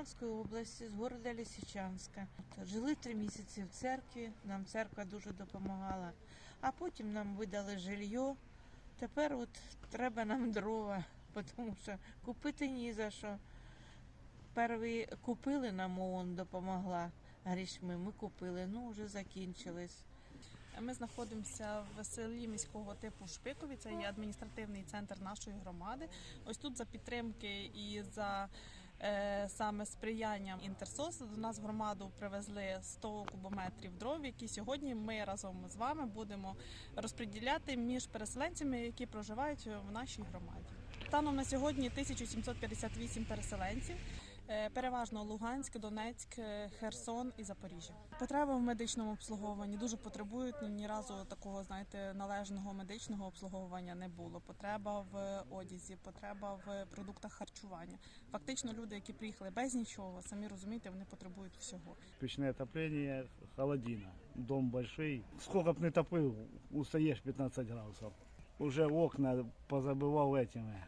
Луганської області, з города Лисичанська. Жили три місяці в церкві, нам церква дуже допомагала, а потім нам видали жилье. Тепер от треба нам дрова, тому що купити ні за що. Перші купили нам ООН допомогла грішми, ми купили, ну вже закінчились. Ми знаходимося в селі міського типу Шпикові. Це є адміністративний центр нашої громади. Ось тут за підтримки і за е, саме сприянням Інтерсос до нас в громаду привезли 100 кубометрів дров, які сьогодні ми разом з вами будемо розподіляти між переселенцями, які проживають в нашій громаді. Станом на сьогодні 1758 переселенців. Е, Переважно Луганськ, Донецьк, е, Херсон і Запоріжжя. Потреба в медичному обслуговуванні дуже потребують. Ні, ні разу такого, знаєте, належного медичного обслуговування не було. Потреба в одязі, потреба в продуктах харчування. Фактично, люди, які приїхали без нічого, самі розумієте, вони потребують всього. Печное отопление, холодина. Дом большой. Сколько б не топив, устаєш 15 градусов. Уже окна позабивав этими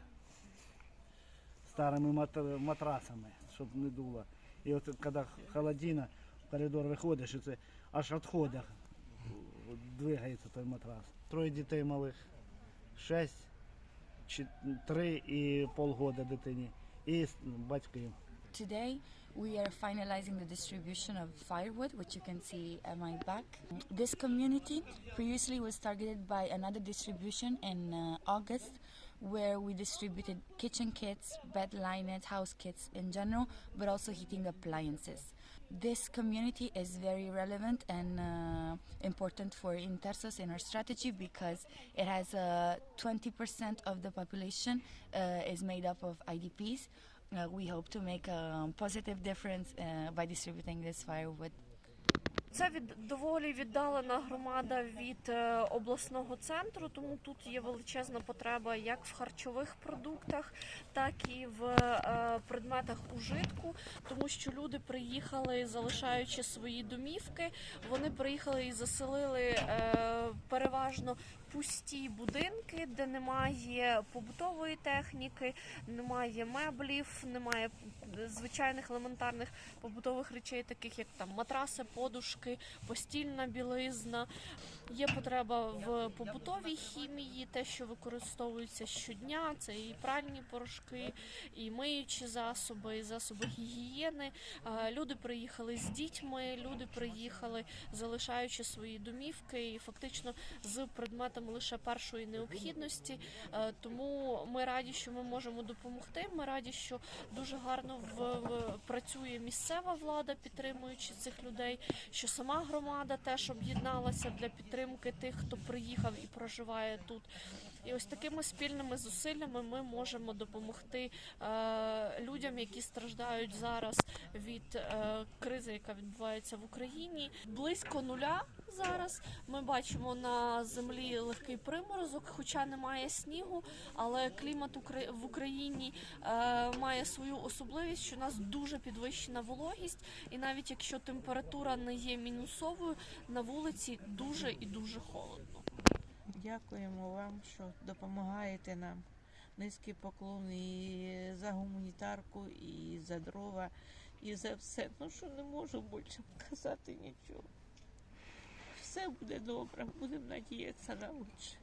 старими мат- матрасами, щоб не дуло. І от коли холодина, в коридор виходиш, і це аж відходах двигається той матрас. Троє дітей малих, шесть, три і полгода дитині. І батьки. Today, we are finalizing the distribution of firewood, which you can see at my back. This community previously was targeted by another distribution in uh, August, where we distributed kitchen kits, bed linens, house kits in general, but also heating appliances. This community is very relevant and uh, important for Intersos in our strategy because it has uh, 20% of the population uh, is made up of IDPs. Uh, we hope to make a positive difference uh, by distributing this firewood Це від доволі віддалена громада від е, обласного центру, тому тут є величезна потреба як в харчових продуктах, так і в е, предметах ужитку, тому що люди приїхали, залишаючи свої домівки. Вони приїхали і заселили е, переважно пусті будинки, де немає побутової техніки, немає меблів, немає звичайних елементарних побутових речей, таких як там матраси, подушки, постільна білизна. Є потреба в побутовій хімії, те, що використовується щодня, це і пральні порошки, і миючі засоби, і засоби гігієни. Люди приїхали з дітьми, люди приїхали, залишаючи свої домівки, і фактично з предметами лише першої необхідності. Е, Тому ми раді, що ми можемо допомогти. Ми раді, що дуже гарно в, в- працює місцева влада, підтримуючи цих людей, що сама громада теж об'єдналася для підтримки тих, хто приїхав і проживає тут. І ось такими спільними зусиллями ми можемо допомогти е, людям, які страждають зараз від е, кризи, яка відбувається в Україні. Близько нуля зараз ми бачимо на землі легкий приморозок, хоча немає снігу, але клімат в Україні е, має свою особливість, що у нас дуже підвищена вологість, і навіть якщо температура не є мінусовою, на вулиці дуже і дуже холодно. Дякуємо вам, що допомагаєте нам. Низький поклон і за гуманітарку, і за дрова, і за все. Ну що не можу більше казати нічого. Все буде добре, будемо надіятися на лучше.